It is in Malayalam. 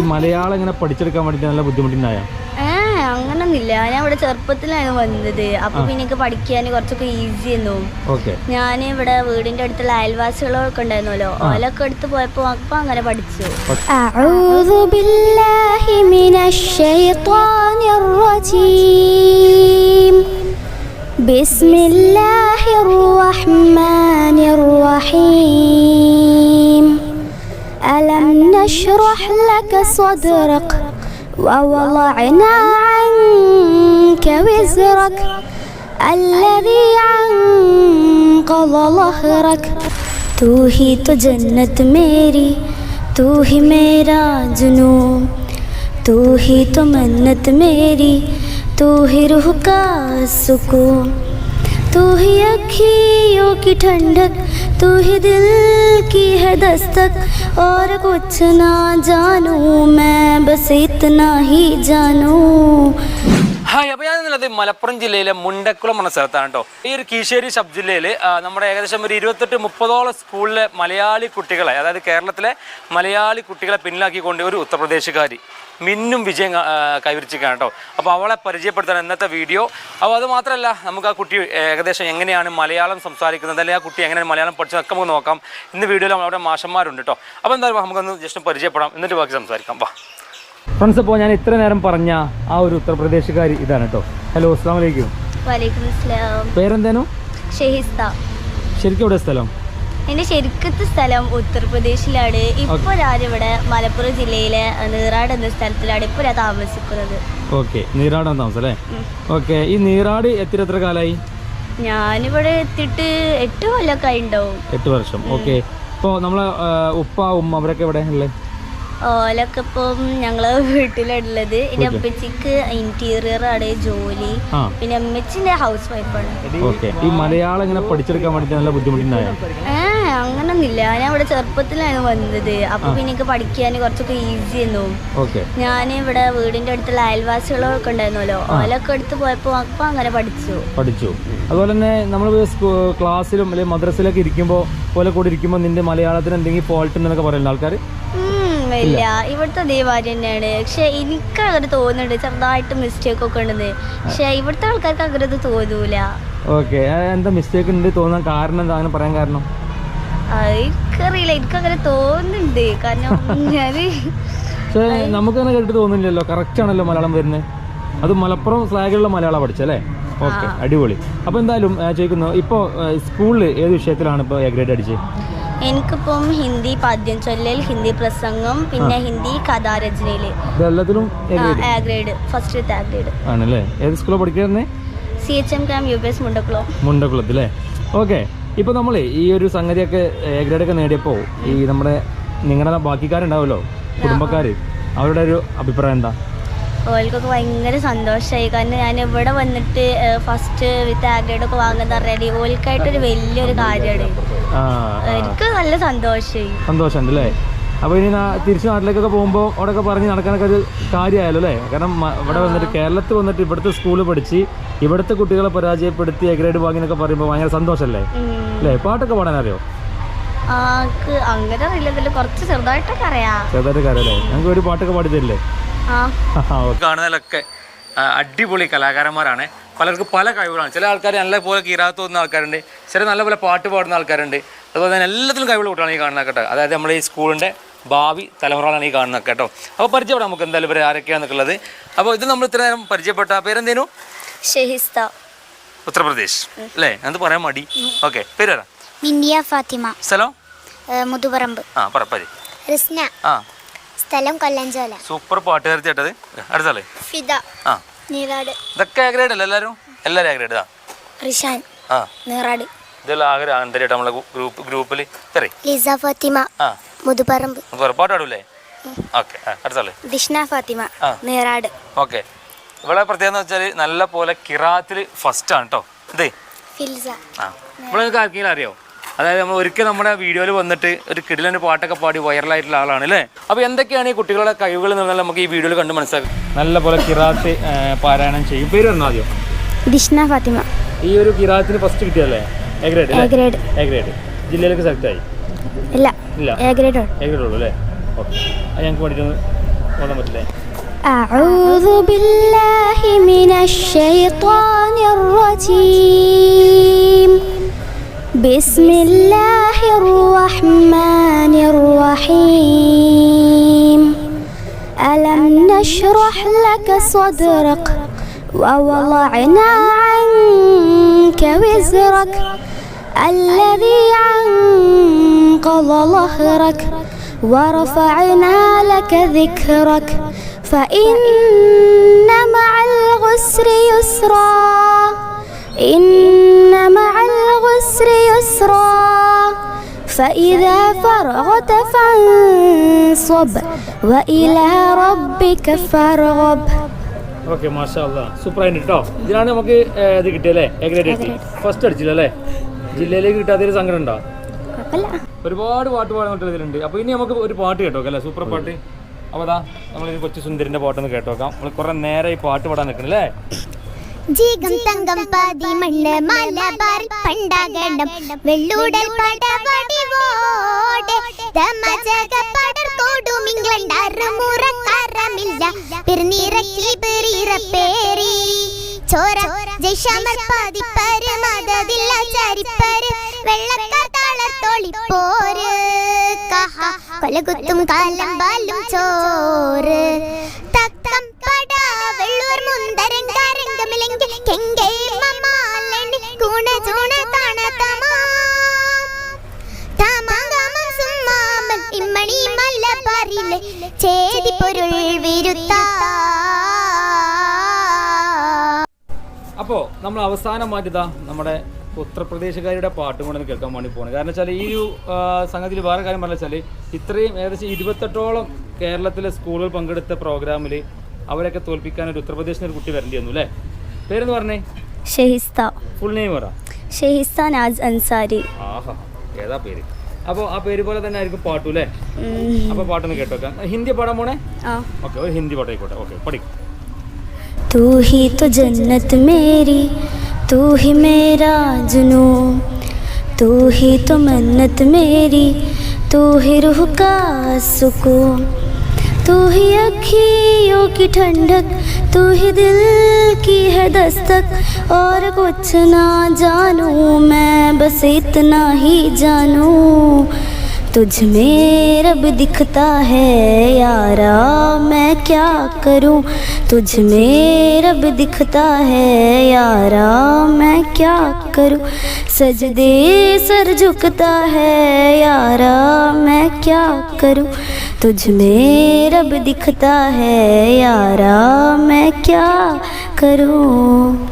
ഈ മലയാളം ഇങ്ങനെ പഠിച്ചെടുക്കാൻ വേണ്ടി നല്ല ബുദ്ധിമുട്ടുണ്ടായ? അങ്ങനൊന്നുമില്ല. ഞാൻ ഇവിടെ ചെറുപ്പത്തിലാണ് വന്നത്. അപ്പൊ പിന്നെ പഠിക്കാൻ കുറച്ചൊക്കെ ഈസി ആയിരുന്നു. ഞാൻ ഇവിടെ വീടിന്റെ അടുത്തുള്ള അയൽവാസികളൊക്കെ ഉണ്ടായിരുന്നല്ലോ. ഓലൊക്കെ എടുത്ത് പോയപ്പോ അപ്പൊ അങ്ങനെ പഠിച്ചു. ബിസ്മില്ലാ نشرح لك صدرك ووضعنا عنك وزرك الذي عنقض ظهرك तू ही तो जन्नत मेरी तू ही मेरा जुनून तू ही तो मन्नत मेरी तू ही रूह का सुकून तू ही अखियों की ठंडक तू ही दिल की है दस्तक और कुछ ना जानू मैं बस इतना ही जानू ഹായ് അപ്പോൾ ഞാൻ എന്നുള്ളത് മലപ്പുറം ജില്ലയിലെ മുണ്ടക്കുളം എന്ന സ്ഥലത്താണ് കേട്ടോ ഈ ഒരു കീശേരി സബ് ജില്ലയിൽ നമ്മുടെ ഏകദേശം ഒരു ഇരുപത്തെട്ട് മുപ്പതോളം സ്കൂളിലെ മലയാളി കുട്ടികളെ അതായത് കേരളത്തിലെ മലയാളി കുട്ടികളെ പിന്നിലാക്കിക്കൊണ്ട് ഒരു ഉത്തർപ്രദേശുകാരി മിന്നും വിജയം കൈവരിച്ചിരിക്കുകയാണ് കേട്ടോ. അപ്പോൾ അവളെ പരിചയപ്പെടുത്താൻ ഇന്നത്തെ വീഡിയോ. അപ്പോൾ അത് മാത്രമല്ല നമുക്ക് ആ കുട്ടി ഏകദേശം എങ്ങനെയാണ് മലയാളം സംസാരിക്കുന്നത്? അല്ലെങ്കിൽ ആ കുട്ടി എങ്ങനെയാണ് മലയാളം പഠിച്ചതൊക്കെ നമുക്ക് നോക്കാം. ഇന്ന് വീഡിയോയിൽ അവിടെ മാഷന്മാരുണ്ട് കേട്ടോ. അപ്പോൾ എന്തായാലും നമുക്കൊന്ന് ജസ്റ്റ് പരിചയപ്പെടാം. എന്നിട്ട് ബാക്കി സംസാരിക്കാം. വാ. ഫ്രണ്ട്സ് അപ്പോൾ ഞാൻ ഇത്ര നേരം പറഞ്ഞ ആ ഒരു ഉത്തർപ്രദേശുകാരി ഇതാണ് കേട്ടോ. ഹലോ അസ്സാം വലൈക്കും പേരെന്തേനു? ഷെഹിസ്ത. ശരിക്കും എവിടെ സ്ഥലം? എന്റെ ശരിക്കത്തെ സ്ഥലം ഉത്തർപ്രദേശിലാണ്. ഇപ്പൊ ഞാനിവിടെ മലപ്പുറം ജില്ലയിലെ നീറാട് എന്ന സ്ഥലത്തിലാണ് ഇപ്പൊ ഞാൻ താമസിക്കുന്നത്. ഓക്കെ. നീറാടാണ് താമസം അല്ലേ? ഓക്കെ. ഈ നീറാട് എത്ര എത്ര കാലമായി ഞാനിവിടെ എത്തിയിട്ട് എട്ട് കൊല്ലമൊക്കെ ആയി ഉണ്ടാവും എട്ട് വർഷം. ഓക്കെ. ഇപ്പോൾ നമ്മളെ ഉപ്പ ഉമ്മ അവരൊക്കെ എവിടെ ഉള്ളത് ഓലൊക്കെ ഇപ്പം ഞങ്ങൾ വീട്ടിലുള്ളത് എന്റെ അമ്മച്ചിക്ക് ഇന്റീരിയർ ആണ് ജോലി. പിന്നെ അമ്മച്ചിന്റെ ഹൗസ് വൈഫാണ് ഈ മലയാളം ഇങ്ങനെ പഠിച്ചെടുക്കാൻ വേണ്ടിയിട്ട് നല്ല ബുദ്ധിമുട്ടുണ്ടായോ? അങ്ങനൊന്നുമില്ല. ഞാൻ ഇവിടെ ചെറുപ്പത്തിലാണ് വന്നത്. അപ്പൊ പിന്നെ എനിക്ക് പഠിക്കാൻ കുറച്ചൊക്കെ ഈസി ആയിരുന്നു. ഞാൻ ഇവിടെ വീടിന്റെ അടുത്തുള്ള അയൽവാസികളൊക്കെ ഉണ്ടായിരുന്നല്ലോ. ഓലൊക്കെ എടുത്ത് പോയപ്പോ അപ്പൊ അങ്ങനെ പഠിച്ചു. പഠിച്ചു. അതുപോലെ തന്നെ നമ്മൾ ക്ലാസ്സിലും അല്ലെങ്കിൽ മദ്രസയിലൊക്കെ ഇരിക്കുമ്പോ പോലെ കൂടി ഇരിക്കുമ്പോ നിന്റെ മലയാളത്തിന് എന്തെങ്കിലും ഫോൾട്ട് എന്നൊക്കെ പറയുന്ന ആൾക്കാർ ഇല്ല. ഇവിടുത്തെ അതേമാതിരി തന്നെയാണ്. പക്ഷെ എനിക്ക് അങ്ങനെ തോന്നുന്നുണ്ട്. ചെറുതായിട്ട് മിസ്റ്റേക്ക് ഒക്കെ ഉണ്ടെന്ന്. പക്ഷെ ഇവിടുത്തെ ആൾക്കാർക്ക് അങ്ങനെ തോന്നൂല. ഓക്കെ എന്താ മിസ്റ്റേക്ക് ഉണ്ട് തോന്നാൻ കാരണം എന്താ? അങ്ങനെ പറയാൻ കാരണം? എനിക്കറിയില്ല എനിക്കങ്ങനെ തോന്നുന്നുണ്ട്. കാരണം ഞാൻ പക്ഷേ നമുക്കങ്ങനെ കേട്ടിട്ട് തോന്നുന്നില്ലല്ലോ. കറക്റ്റ് ആണല്ലോ മലയാളം വരുന്നത്. അത് മലപ്പുറം സ്ലാഗിലുള്ള മലയാളം പഠിച്ചല്ലേ ഓക്കെ അടിപൊളി. അപ്പൊ എന്തായാലും ചോദിക്കുന്നു. ഇപ്പോ സ്കൂളിൽ ഏത് വിഷയത്തിലാണ് ഇപ്പൊ എ ഗ്രേഡ് അടിച്ചത്? എനിക്കിപ്പം ഹിന്ദി പദ്യം ചൊല്ലൽ ഹിന്ദി പ്രസംഗം പിന്നെ ഹിന്ദി കഥാരചനയിൽ. എല്ലാത്തിലും A grade first A grade ആണല്ലേ? ഏത് സ്കൂളിൽ പഠിക്കുന്നത് C H M cam U P S Mundakkulam okay. ഇപ്പോൾ നമ്മളെ ഈ ഒരു സംഗതിയൊക്കെ എ ഗ്രേഡ് ഒക്കെ നേടിയപ്പോൾ ഈ നമ്മുടെ നിങ്ങളുടെ ബാക്കിക്കാരുണ്ടാവുമല്ലോ കുടുംബക്കാർ അവരുടെ ഒരു അഭിപ്രായം എന്താ? ഓൽക്കൊക്കെ ഭയങ്കര സന്തോഷമായി കാരണം ഞാൻ ഇവിടെ വന്നിട്ട് ഫസ്റ്റ് വിത്ത് ആഗ്രേഡ് ഗ്രേഡ് ഒക്കെ വാങ്ങുന്ന പറഞ്ഞാൽ ഓൽക്കായിട്ടൊരു വലിയൊരു കാര്യമാണ് എനിക്ക് നല്ല സന്തോഷമായി സന്തോഷമുണ്ട് അല്ലേ? അപ്പോൾ ഇനി തിരിച്ച് നാട്ടിലേക്കൊക്കെ പോകുമ്പോൾ അവിടെയൊക്കെ പറഞ്ഞ് നടക്കാനൊക്കെ ഒരു കാര്യമായല്ലോ അല്ലേ? കാരണം ഇവിടെ വന്നിട്ട് കേരളത്തിൽ വന്നിട്ട് ഇവിടുത്തെ സ്കൂളിൽ പഠിച്ച് ഇവിടുത്തെ കുട്ടികളെ പരാജയപ്പെടുത്തി എ ഗ്രേഡ് വാങ്ങി എന്നൊക്കെ പറയുമ്പോൾ ഭയങ്കര സന്തോഷമല്ലേ അല്ലേ? പാട്ടൊക്കെ പാടാൻ അറിയോ? അങ്ങനെ അറിയില്ല. കുറച്ച് ചെറുതായിട്ടൊക്കെ അറിയാം. ഞങ്ങൾക്ക് ഒരു പാട്ടൊക്കെ പാടി തരില്ലേ? കാണുന്നതിലൊക്കെ അടിപൊളി കലാകാരന്മാരാണ്. പലർക്ക് പല കഴിവുകളാണ്. ചില ആൾക്കാർ നല്ല പോലെ കീറാത്ത തോന്നുന്ന ആൾക്കാരുണ്ട്. ചില നല്ലപോലെ പാട്ട് പാടുന്ന ആൾക്കാരുണ്ട്. അതുപോലെ തന്നെ എല്ലാത്തിലും കഴിവുള്ള കുട്ടികളാണ് ഈ കാണുന്ന കേട്ടോ. അതായത് നമ്മുടെ ഈ സ്കൂളിന്റെ ഭാവി തലമുറകളാണ് ഈ കാണുന്നത് കേട്ടോ. അപ്പോൾ പരിചയപ്പെടാം നമുക്ക് എന്തായാലും ഇവർ ആരൊക്കെയാണെന്നൊക്കെ ഉള്ളത് അപ്പോൾ ഇത് നമ്മൾ ഇത്ര നേരം പരിചയപ്പെട്ട പേരെന്തേനു? ഷെഹിസ്ത. ഉത്തർപ്രദേശ്. അല്ലേ? എന്ത് പറയാൻ മടി? ഓക്കെ പേര് പറ. മിന്നിയ ഫാത്തിമ. സ്ഥലം? മുതുപറമ്പ്. ആ പറ പരി റിസ്ന. ആ. സ്ഥലം കൊല്ലഞ്ചോല. സൂപ്പർ പാട്ടുകാരി ചേട്ടത്. അടുത്താളെ ഫിദ. ആ. നീറാട്. ഇതൊക്കെ ആഗ്രഹം അല്ലേ എല്ലാവരും എല്ലാവരും ആഗ്രഹം റിഷാൻ. ആ. നീറാട്. ഇതെല്ലാം ആഗ്രഹം ചേട്ടാ നമ്മളെ ഗ്രൂപ്പ് ഗ്രൂപ്പിൽ ലിസ ഫാത്തിമ. ആ. മുതുപറമ്പ്. പാട്ട് പാടൂലേ ഓക്കെ അടുത്താൾ ദിഷ്ണ ഫാത്തിമ നേരാട്. നീറാട് ഓക്കെ. ഇവിടെ പ്രത്യേകത വെച്ചാൽ നല്ല പോലെ കിറാത്തിൽ ഫസ്റ്റ് ആണ് കേട്ടോ ഇതേ. ഫിൽസ. ആ. ഇവിടെ നിങ്ങൾക്ക് ആർക്കെങ്കിലും അറിയോ? അതായത് നമ്മൾ ഒരിക്കൽ നമ്മുടെ വീഡിയോയിൽ വന്നിട്ട് ഒരു കിടിലന്റെ പാട്ടൊക്കെ പാടി വൈറലായിട്ടുള്ള ആളാണ് അല്ലേ? അപ്പോൾ എന്തൊക്കെയാണ് ഈ കുട്ടികളുടെ കഴിവുകൾ എന്ന് പറഞ്ഞാൽ നമുക്ക് ഈ വീഡിയോയിൽ കണ്ട് മനസ്സിലാക്കാം. നല്ല പോലെ കിറാത്ത് പാരായണം ചെയ്യും. പേര് വന്നു ആദ്യം ദിഷ്ണ ഫാത്തിമ. ഈ ഒരു കിറാത്തിന് ഫസ്റ്റ് കിട്ടിയല്ലേ A grade A grade A grade ജില്ലയിലേക്ക് സെലക്ട് ആയി. ഇല്ല ഇല്ല എ ഗ്രേഡ് എ ഗ്രേഡ് ഉള്ളൂ അല്ലേ ഓക്കെ അത് ഞങ്ങൾക്ക് വേണ്ടിയിട്ടൊന്ന് ഓടാൻ പറ്റില്ലേ أعوذ بالله من الشيطان الرجيم بسم الله الرحمن الرحيم ألم نشرح لك صدرك ووضعنا عنك وزرك الذي عنقض ظهرك ورفعنا لك ذكرك فإن مع العسر يسرا إن مع العسر يسرا فإذا فرغت فانصب وإلى ربك فارغب ഓക്കെ മാഷാ സൂപ്പർ ആയിട്ട് കേട്ടോ ഇതിനാണ് നമുക്ക് ഏ, ഇത് കിട്ടിയല്ലേ എ ഗ്രേഡ് കിട്ടി ഫസ്റ്റ് അടിച്ചില്ല അല്ലേ ജില്ലയിലേക്ക് കിട്ടാത്തൊരു സങ്കടം ഉണ്ടോ ഒരുപാട് പാട്ട് പാടാൻ പറ്റുന്ന ഇതിലുണ്ട്. അപ്പൊ ഇനി നമുക്ക് ഒരു പാട്ട് കേട്ടോ അല്ലേ? സൂപ്പർ പാട്ട്. അപ്പൊ അതാ നമ്മൾ ഈ കൊച്ചു സുന്ദരിന്റെ പാട്ടൊന്ന് കേട്ടോക്കാം. നമ്മൾ കുറെ നേരം ഈ പാട്ട് പാടാൻ നിൽക്കണല്ലേ? ജീകം തങ്കം പാതി മണ്ണ് മലബാർ പണ്ടാകണം വെള്ളൂടൽ പടവടിവോടെ തമജക പടർത്തോടും ഇംഗ്ലണ്ട് അറുമുറക്കാരമില്ല പെരുന്നീറക്കി പേരി. ചോര ജയ്ഷാമർ പാതി പരമതതില്ല ചരിപ്പര്. വെള്ളക്കാർ താളത്തോളിപ്പോര് കഹ കൊലകുത്തും കാലം ബാലും ചോറ്. തക്കം പട വെള്ളൂർ മുന്തരം കരങ്കമിലെങ്കിൽ കെങ്കേ നമ്മൾ അവസാനമായിട്ട് ഇതാ നമ്മുടെ ഉത്തർപ്രദേശുകാരുടെ പാട്ടും കൂടെ ഒന്ന് കേൾക്കാൻ വേണ്ടി പോകണം കാരണം വെച്ചാൽ ഈ ഒരു സംഗതിയിൽ വേറെ കാര്യം പറഞ്ഞാൽ വെച്ചാൽ ഇത്രയും ഏകദേശം ഇരുപത്തെട്ടോളം കേരളത്തിലെ സ്കൂളുകൾ പങ്കെടുത്ത പ്രോഗ്രാമിൽ അവരൊക്കെ തോൽപ്പിക്കാൻ ഒരു ഉത്തർപ്രദേശിന് ഒരു കുട്ടി വരേണ്ടി വന്നു അല്ലേ പേരെന്ന് പറഞ്ഞേ ഷെഹിസ്ത ഫുൾ നെയിം പറ ഷെഹിസ്ത നാസ് അൻസാരി ആഹാ ഏതാ പേര് അപ്പോൾ ആ പേര് പോലെ തന്നെ ആയിരിക്കും പാട്ടു അല്ലേ അപ്പോൾ പാട്ടൊന്ന് കേട്ടോക്കാം ഹിന്ദി പാടാൻ പോണേ ആ ഓക്കെ ഒരു ഹിന്ദി പാട്ട് ആയിക്കോട്ടെ ഓക്കെ പഠിക്കും तू ही तो जन्नत मेरी तू ही मेरा जुनू, तू ही तो मन्नत मेरी, तू ही रूह का सुकून, तू ही अखियों की ठंडक, तू ही दिल की है दस्तक, और कुछ ना जानूं मैं, बस इतना ही जानूं। तुझ में रब दिखता है यारा, मैं क्या करूँ? तुझ में रब दिखता है यारा। मैं क्या करूँ? सजदे सर झुकता है, यारा मैं क्या करूँ? तुझ में रब दिखता है, यारा मैं क्या करूँ?